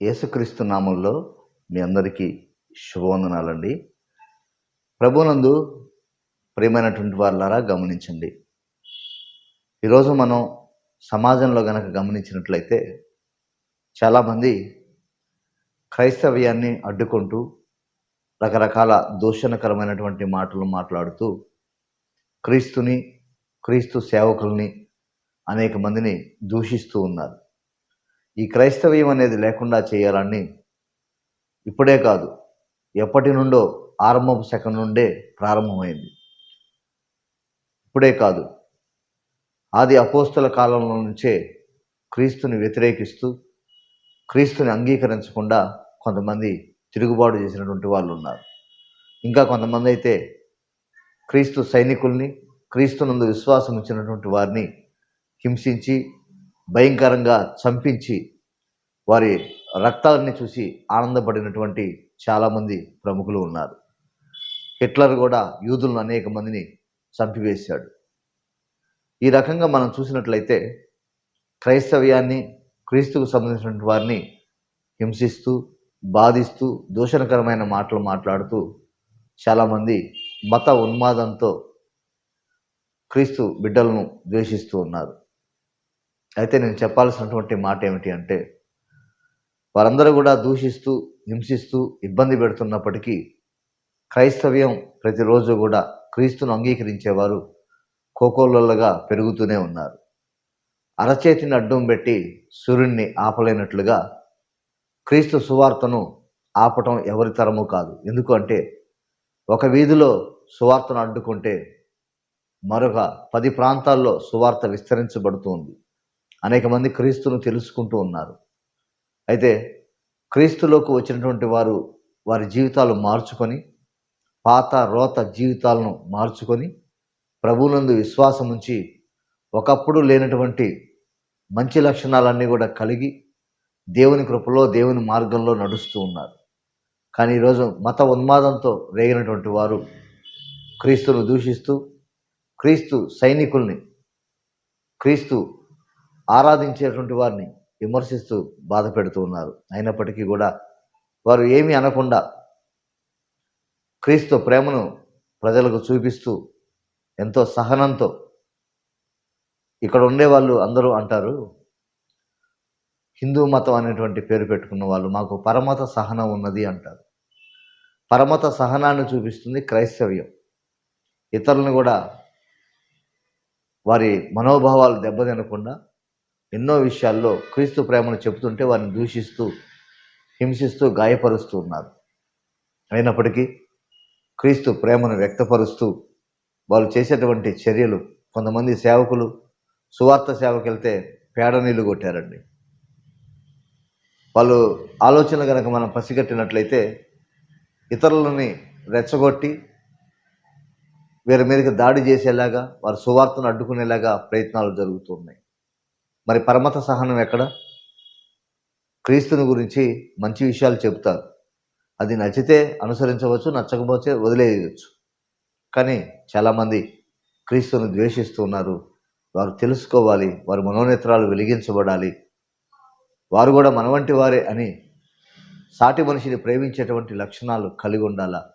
యేసుక్రీస్తు నామంలో మీ అందరికీ శుభవందనాలండి. ప్రభునందు ప్రియమైనటువంటి వారులారా గమనించండి. ఈరోజు మనం సమాజంలో గనక గమనించినట్లయితే చాలామంది క్రైస్తవ్యాన్ని అడ్డుకుంటూ రకరకాల దూషణకరమైనటువంటి మాటలు మాట్లాడుతూ క్రీస్తుని క్రీస్తు సేవకుల్ని అనేక మందిని దూషిస్తూ ఉన్నారు. ఈ క్రైస్తవ్యం అనేది లేకుండా చేయాలని ఇప్పుడే కాదు ఎప్పటి నుండో ఆరంభపు శకం నుండే ప్రారంభమైంది. ఇప్పుడే కాదు ఆది అపోస్తుల కాలంలో నుంచే క్రీస్తుని వ్యతిరేకిస్తూ క్రీస్తుని అంగీకరించకుండా కొంతమంది తిరుగుబాటు చేసినటువంటి వాళ్ళు ఉన్నారు. ఇంకా కొంతమంది అయితే క్రీస్తు సైనికుల్ని క్రీస్తునందు విశ్వాసం ఇచ్చినటువంటి వారిని హింసించి భయంకరంగా చంపించి వారి రక్తాన్ని చూసి ఆనందపడినటువంటి చాలామంది ప్రముఖులు ఉన్నారు. హిట్లర్ కూడా యూదులను అనేక మందిని చంపివేశాడు. ఈ రకంగా మనం చూసినట్లయితే క్రైస్తవ్యాన్ని క్రీస్తుకు సంబంధించినటువంటి వారిని హింసిస్తూ బాధిస్తూ దూషణకరమైన మాటలు మాట్లాడుతూ చాలామంది మత ఉన్మాదంతో క్రీస్తు బిడ్డలను ద్వేషిస్తూ ఉన్నారు. అయితే నేను చెప్పాల్సినటువంటి మాట ఏమిటి అంటే వారందరూ కూడా దూషిస్తూ హింసిస్తూ ఇబ్బంది పెడుతున్నప్పటికీ క్రైస్తవ్యం ప్రతిరోజు కూడా క్రీస్తును అంగీకరించేవారు కోకోళ్ళగా పెరుగుతూనే ఉన్నారు. అరచేతిని అడ్డం పెట్టి సూర్యుడిని ఆపలేనట్లుగా క్రీస్తు సువార్తను ఆపటం ఎవరి తరము కాదు. ఎందుకంటే ఒక వీధిలో సువార్తను అడ్డుకుంటే మరొక పది ప్రాంతాల్లో సువార్త విస్తరించబడుతుంది అనేక మంది క్రీస్తును తెలుసుకుంటూ ఉన్నారు. అయితే క్రీస్తులోకి వచ్చినటువంటి వారు వారి జీవితాలు మార్చుకొని పాత రోత జీవితాలను మార్చుకొని ప్రభునందు విశ్వాసం ఉంచి ఒకప్పుడు లేనటువంటి మంచి లక్షణాలన్నీ కూడా కలిగి దేవుని కృపలో దేవుని మార్గంలో నడుస్తూ ఉన్నారు. కానీ ఈరోజు మత ఉన్మాదంతో రేగినటువంటి వారు క్రీస్తును దూషిస్తూ క్రీస్తు సైనికుల్ని క్రీస్తు ఆరాధించేటువంటి వారిని విమర్శిస్తూ బాధ పెడుతూ ఉన్నారు. అయినప్పటికీ కూడా వారు ఏమీ అనకుండా క్రీస్తు ప్రేమను ప్రజలకు చూపిస్తూ ఎంతో సహనంతో ఇక్కడ ఉండే వాళ్ళు అందరూ అంటారు హిందూ మతం అనేటువంటి పేరు పెట్టుకున్న వాళ్ళు మాకు పరమత సహనం ఉన్నది అంటారు. పరమత సహనాన్ని చూపిస్తుంది క్రైస్తవ్యం. ఇతరులను కూడా వారి మనోభావాలు దెబ్బతినకుండా ఎన్నో విషయాల్లో క్రీస్తు ప్రేమను చెబుతుంటే వారిని దూషిస్తూ హింసిస్తూ గాయపరుస్తూ ఉన్నారు. అయినప్పటికీ క్రీస్తు ప్రేమను వ్యక్తపరుస్తూ వాళ్ళు చేసేటువంటి చర్యలు కొంతమంది సేవకులు సువార్త సేవకు వెళ్తే పేడ నీళ్ళు కొట్టారండి. వాళ్ళు ఆలోచన కనుక మనం పసిగట్టినట్లయితే ఇతరులని రెచ్చగొట్టి వీరి మీదకి దాడి చేసేలాగా వారి సువార్తను అడ్డుకునేలాగా ప్రయత్నాలు జరుగుతున్నాయి మరి పరమత సహనం ఎక్కడ? క్రీస్తుని గురించి మంచి విషయాలు చెబుతారు. అది నచ్చితే అనుసరించవచ్చు నచ్చకపోతే వదిలేయవచ్చు కానీ చాలామంది క్రీస్తుని ద్వేషిస్తున్నారు వారు తెలుసుకోవాలి వారి మనోనేత్రాలు వెలిగించబడాలి. వారు కూడా మన వంటి వారే అని సాటి మనిషిని ప్రేమించేటువంటి లక్షణాలు కలిగి ఉండాలా?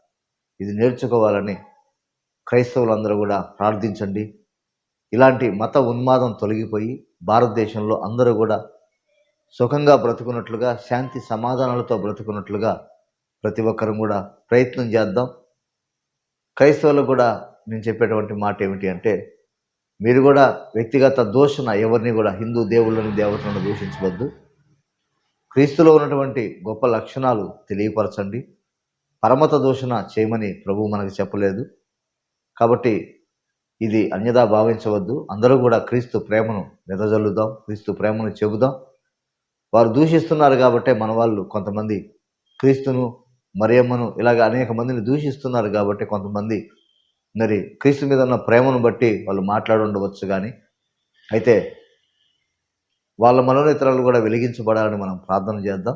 ఇది నేర్చుకోవాలని క్రైస్తవులందరూ కూడా ప్రార్థించండి. ఇలాంటి మత ఉన్మాదం తొలగిపోయి భారతదేశంలో అందరూ కూడా సుఖంగా బ్రతుకున్నట్లుగా శాంతి సమాధానాలతో బ్రతుకున్నట్లుగా ప్రతి ఒక్కరూ కూడా ప్రయత్నం చేద్దాం. క్రైస్తవులకు కూడా నేను చెప్పేటువంటి మాట ఏమిటి అంటే మీరు కూడా వ్యక్తిగత దోషణ ఎవరిని కూడా హిందూ దేవుళ్ళని దేవతలను దూషించవద్దు. క్రీస్తులో ఉన్నటువంటి గొప్ప లక్షణాలు తెలియపరచండి. పరమత దూషణ చేయమని ప్రభు మనకు చెప్పలేదు. కాబట్టి ఇది అన్యదా భావించవద్దు. అందరూ కూడా క్రీస్తు ప్రేమను వెదజల్లుదాం క్రీస్తు ప్రేమను చెబుదాం. వారు దూషిస్తున్నారు కాబట్టే మన వాళ్ళు కొంతమంది క్రీస్తును మరియమ్మను ఇలాగ అనేక మందిని దూషిస్తున్నారు కాబట్టి కొంతమంది మరి క్రీస్తు మీద ఉన్న ప్రేమను బట్టి వాళ్ళు మాట్లాడుండవచ్చు కానీ అయితే వాళ్ళ మనోనేతరాలు కూడా వెలిగించబడాలని మనం ప్రార్థన చేద్దాం.